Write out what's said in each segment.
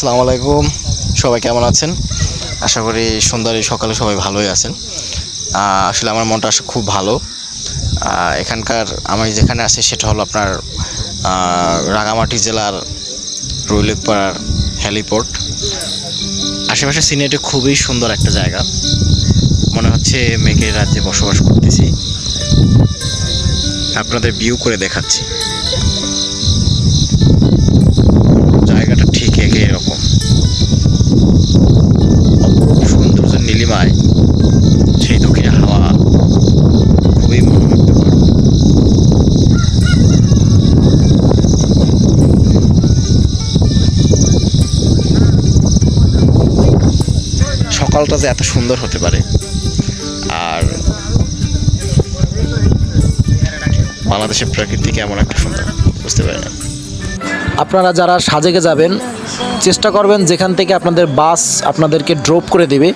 আসসালামু আলাইকুম। সবাই কেমন আছেন? আশা করি সুন্দর এই সকালে সবাই ভালোই আছেন। আসলে আমার মনটা খুব ভালো। এখানকার আমি যেখানে আছি সেটা হলো আপনার রাঙামাটি জেলার রুইলেকপাড়ার হেলিপোর্ট। আশেপাশে সিনেটে খুবই সুন্দর একটা জায়গা। মনে হচ্ছে মেঘের রাজ্যে বসবাস করতেছি। আপনাদের ভিউ করে দেখাচ্ছি। সকালটা যে এত সুন্দর হতে পারে। আর বাংলাদেশের প্রকৃতি কেমন একটা সুন্দর, বুঝতে পারি না। আপনারা যারা সাজেকে যাবেন, চেষ্টা করবেন যেখান থেকে আপনাদের বাস আপনাদেরকে ড্রপ করে দেবে।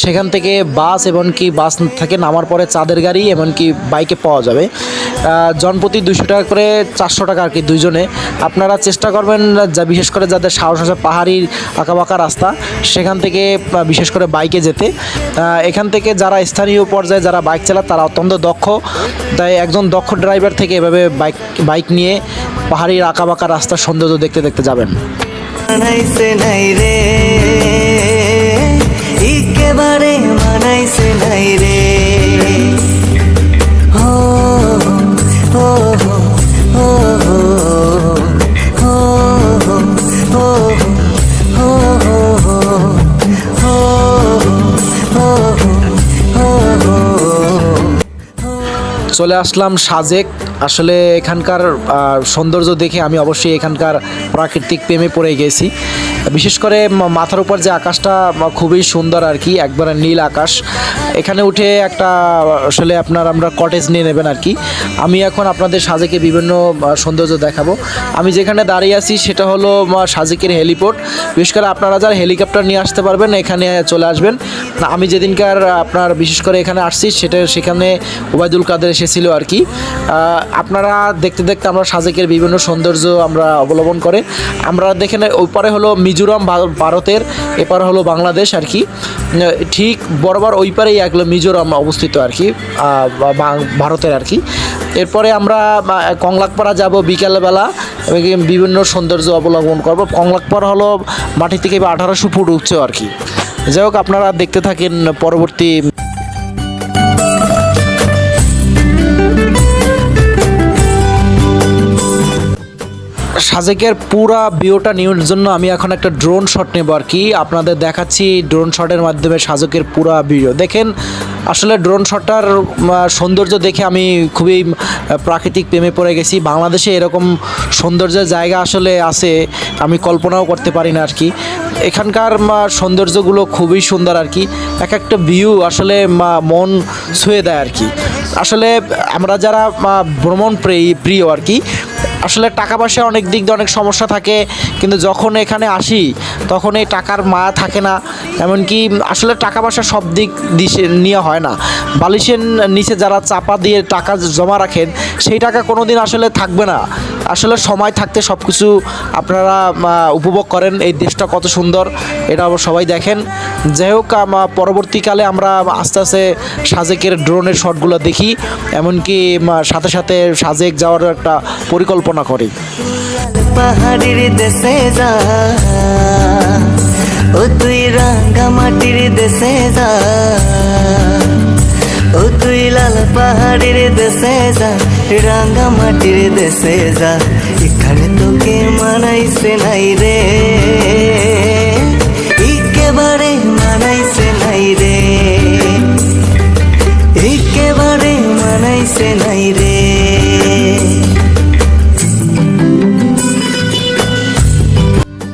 সেখান থেকে বাস এমনকি বাস থেকে নামার পরে চাঁদের গাড়ি এমনকি বাইকে পাওয়া যাবে। জনপ্রতি দুশো টাকা করে চারশো টাকা আর কি দুইজনে। আপনারা চেষ্টা করবেন, যা বিশেষ করে যাদের সাহস আছে পাহাড়ি আঁকাবাঁকা রাস্তা, সেখান থেকে বিশেষ করে বাইকে যেতে। এখান থেকে যারা স্থানীয় পর্যায়ে যারা বাইক চালায়, তারা অত্যন্ত দক্ষ। তাই একজন দক্ষ ড্রাইভার থেকে এভাবে বাইক বাইক নিয়ে পাহাড়ি আঁকাবাঁকা রাস্তার সৌন্দর্য দেখতে দেখতে যাবেন। চলে আসলাম সাজেক আসলে এখানকার সৌন্দর্য দেখে আমি অবশ্যই এখানকার প্রাকৃতিক প্রেমে পড়ে গেছি। বিশেষ করে মাথার উপর যে আকাশটা খুবই সুন্দর আর কি, একবারে নীল আকাশ। এখানে উঠে একটা, আসলে আপনার আমরা কটেজ নিয়ে নেবেন আর কি। আমি এখন আপনাদের সাজেকে বিভিন্ন সৌন্দর্য দেখাবো। আমি যেখানে দাঁড়িয়ে আছি সেটা হলো সাজেকের হেলিপোর্ট বিশেষ করে আপনারা যারা হেলিকপ্টার নিয়ে আসতে পারবেন, এখানে চলে আসবেন। আমি যেদিনকার, আপনার বিশেষ করে এখানে আসছি, সেটা সেখানে ওবায়দুল কাদের এসেছিল আর কি। আপনারা দেখতে দেখতে আমরা সাজেকের বিভিন্ন সৌন্দর্য আমরা অবলম্বন করে। আমরা দেখেন ওই পারে হলো মিজোরাম ভারতের, এপারে হলো বাংলাদেশ আর কি। ঠিক বরাবর ওই পারেই একলো মিজোরাম অবস্থিত আর কি ভারতের আর কি। এরপরে আমরা কংলাকপাড়া যাব বিকেলবেলা বিভিন্ন সৌন্দর্য অবলম্বন করব। কংলাকপাড়া হলো মাটি থেকে আঠারোশো ফুট উচ্চ আর কি। যাই হোক, আপনারা দেখতে থাকেন পরবর্তী সাজেকের পুরা ভিউটা নেওয়ার জন্য আমি এখন একটা ড্রোন শট নেব আর কি। আপনাদের দেখাচ্ছি ড্রোন শটের মাধ্যমে সাজেকের পুরা ভিডিও। দেখেন, আসলে ড্রোন শটটার সৌন্দর্য দেখে আমি খুবই প্রাকৃতিক প্রেমে পড়ে গেছি। বাংলাদেশে এরকম সৌন্দর্যের জায়গা আসলে আছে, আমি কল্পনাও করতে পারি না আর কি। এখানকার সৌন্দর্যগুলো খুবই সুন্দর আর কি। এক একটা ভিউ আসলে মন ছুঁয়ে দেয় আর কি। আসলে আমরা যারা ভ্রমণ প্রিয় আর কি আসলে টাকা পয়সা অনেক দিক দিয়ে অনেক সমস্যা থাকে, কিন্তু যখন এখানে আসি, তখন এই টাকার মায়া থাকে না। এমনকি আসলে টাকা পয়সা সব দিক দিশে নেওয়া হয় না। বালিশের নিচে যারা চাপা দিয়ে টাকা জমা রাখেন, সেই টাকা কোনো দিন আসলে থাকবে না। আসলে সময় থাকতে সব কিছু আপনারা উপভোগ করেন। এই দেশটা কত সুন্দর, এটা সবাই দেখেন। যাই হোক পরবর্তীকালে আমরা আস্তে আস্তে সাজেকের ড্রোনের শটগুলো দেখি। এমনকি সাথে সাথে সাজেক যাওয়ার একটা পরিকল্পনা করি। পাহাড়ির দেশে যা দেশে যা মাটির দেশে যা এখানে তোকে মানাইছে নাই রে একেবারে মানাইছে নাই রে একেবারে মানাইছে নাই রে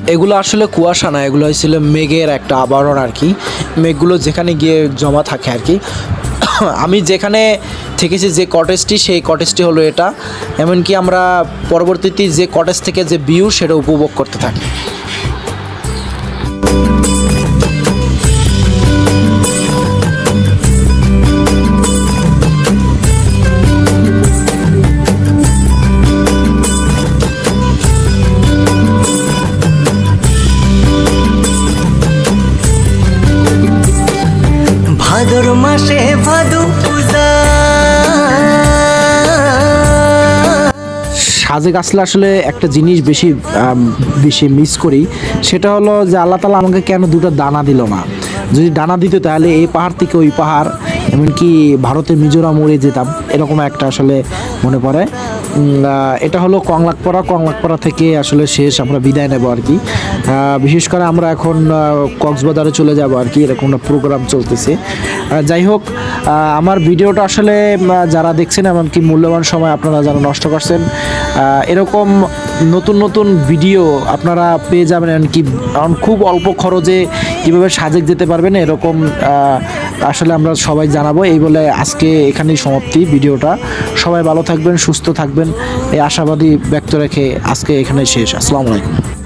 এগুলো আসলে কুয়াশা না, এগুলো হয়েছিল মেঘের একটা আবরণ আর কি। মেঘগুলো যেখানে গিয়ে জমা থাকে আর কি। আমি যেখানে থেকেছি যে কটেজটি সেই কটেজটি হলো এটা। এমনকি আমরা পরবর্তীতে যে কটেজ থেকে যে ভিউ সেটা উপভোগ করতে থাকি। ভাদু গাছলে আসলে আসলে একটা জিনিস বেশি বেশি মিস করি। সেটা হলো যে আল্লাহ তালা আমাকে কেন দুটো দানা দিল না? যদি দানা দিত তাহলে এই পাহাড় থেকে ওই পাহাড় এমনকি ভারতের মিজোরাম উড়ে যেতাম, এরকম একটা আসলে মনে পড়ে। এটা হলো কংলাকপাড়া। কংলাকপাড়া থেকে আসলে শেষ আমরা বিদায় নেব আর কি। বিশেষ করে আমরা এখন কক্সবাজারে চলে যাব আর কি, এরকম একটা প্রোগ্রাম চলতেছে। যাই হোক আমার ভিডিওটা আসলে যারা দেখছেন এমনকি মূল্যবান সময় আপনারা যারা নষ্ট করছেন এরকম নতুন নতুন ভিডিও আপনারা পেয়ে যাবেন এমনকি খুব অল্প খরচে কীভাবে সাজেক যেতে পারবেন এরকম আসলে আমরা সবাই জানাব। এই বলে আজকে এখানেই সমাপ্তি ভিডিওটা। সবাই ভালো থাকবেন, সুস্থ থাকবেন। এই আশাবাদী ব্যক্ত রেখে আজকে এখানে শেষ। আসসালামু আলাইকুম।